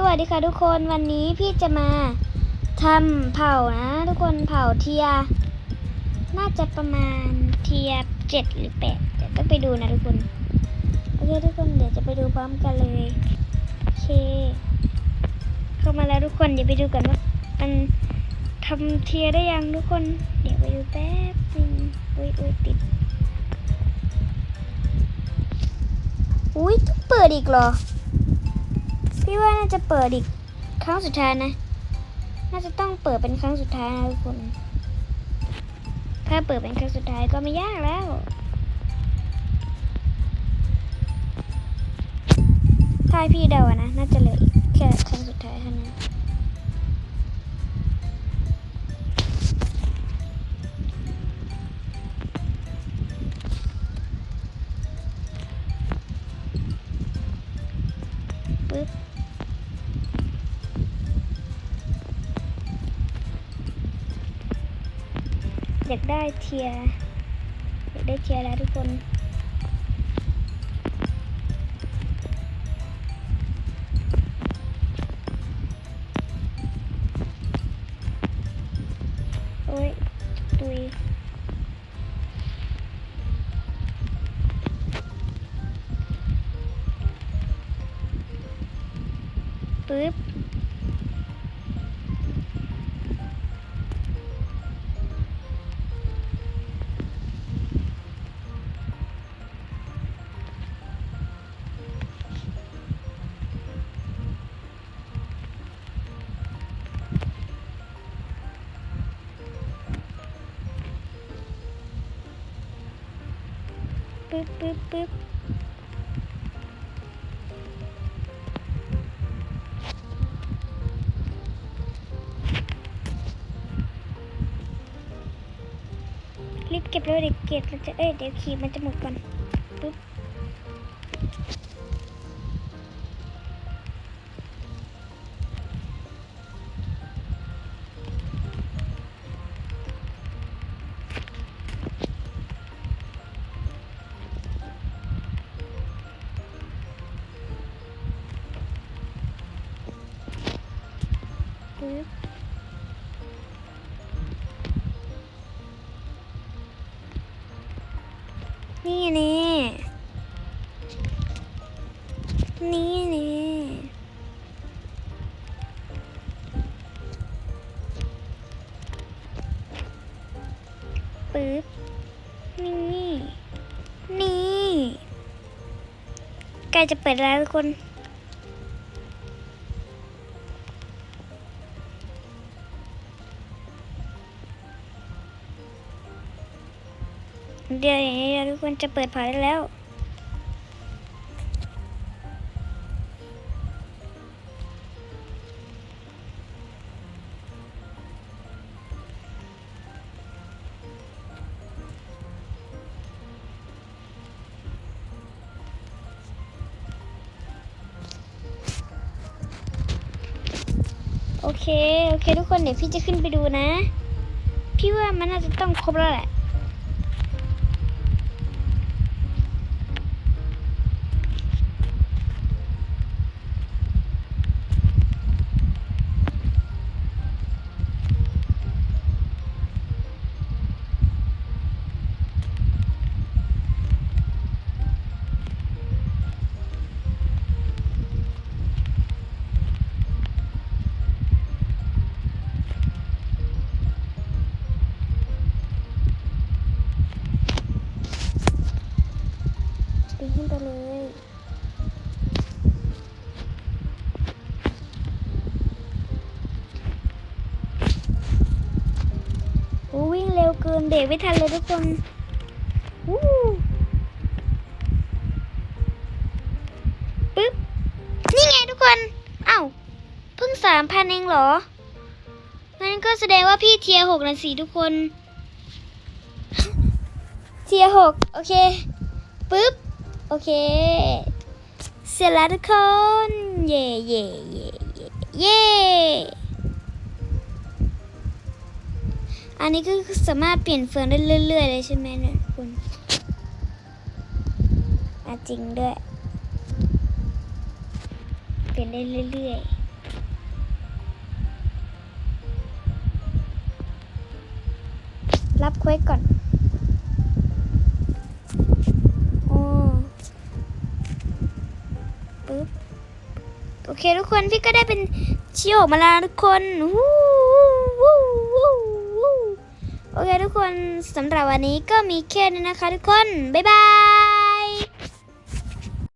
สวัสดีค่ะทุกคนวันนี้พี่จะมาทำเผานะ ทุกคนเผาเทีย น่าจะประมาณเทียร์เจ็ดหรือแปดเดี๋ยวต้องไปดูนะทุกคน โอเคทุกคนเดี๋ยวจะไปดูพร้อมกันเลยโอเค เข้ามาแล้วทุกคนเดี๋ยวไปดูกันว่ามันทำเทียได้ยังทุกคน เดี๋ยวไปดูแป๊บนึงอุ้ยอุ้ยติดอุ้ยต้องเปิดอีกเหรอ พี่ว่าน่าจะเปิดอีกครั้งสุดท้ายนะ น่าจะต้องเปิดเป็นครั้งสุดท้ายนะทุกคน ถ้าเปิดเป็นครั้งสุดท้ายก็ไม่ยากแล้วถ้าพี่เดานะ น่าจะเหลืออีกแค่ครั้ง อยากได้เทียอยากได้เทียแล้วทุกคนโอ้ยตุยปึ๊บ ปึ๊บปึ๊บปึ๊บรีบเก็บเลยเด็กเก็บมันจะเอ้ยเดี๋ยวขีดมันจะหมดก่อนปึ๊บปึ๊บ นี่นี่ปึ๊บนี่นี่ใกล้จะเปิดแล้วทุกคนเดี๋ยวอย่างนี้เดี๋ยวทุกคนจะเปิดเผยได้แล้ว เค โอเค ทุกคนเดี๋ยวพี่จะขึ้นไปดูนะ พี่ว่ามันน่าจะต้องครบแล้วแหละ ไปเลยโอ้วิ่งเร็วเกินเบรกไม่ทันเลยทุกคนวู้ปึ๊บ นี่ไงทุกคน เอ้า เพิ่งสามพันเองเหรอ งั้นก็แสดงว่าพี่เทียหกนะสิทุกคน เทียหกโอเคปึ๊บ โอเค เสร็จแล้วทุกคน เย่เย่เย่เย่อันนี้ก็สามารถเปลี่ยนเฟิร์นได้เรื่อย ๆ เลยใช่ไหมเนี่ยคุณจริงด้วย เปลี่ยนได้เรื่อยๆรับคุยก่อน เคทุกคนพี่ก็ได้เป็นชิโอมาแล้วทุกคนวู้วู้วู้วู้โอเคทุกคนสำหรับวันนี้ก็มีแค่นี้นะคะทุกคน บ๊ายบาย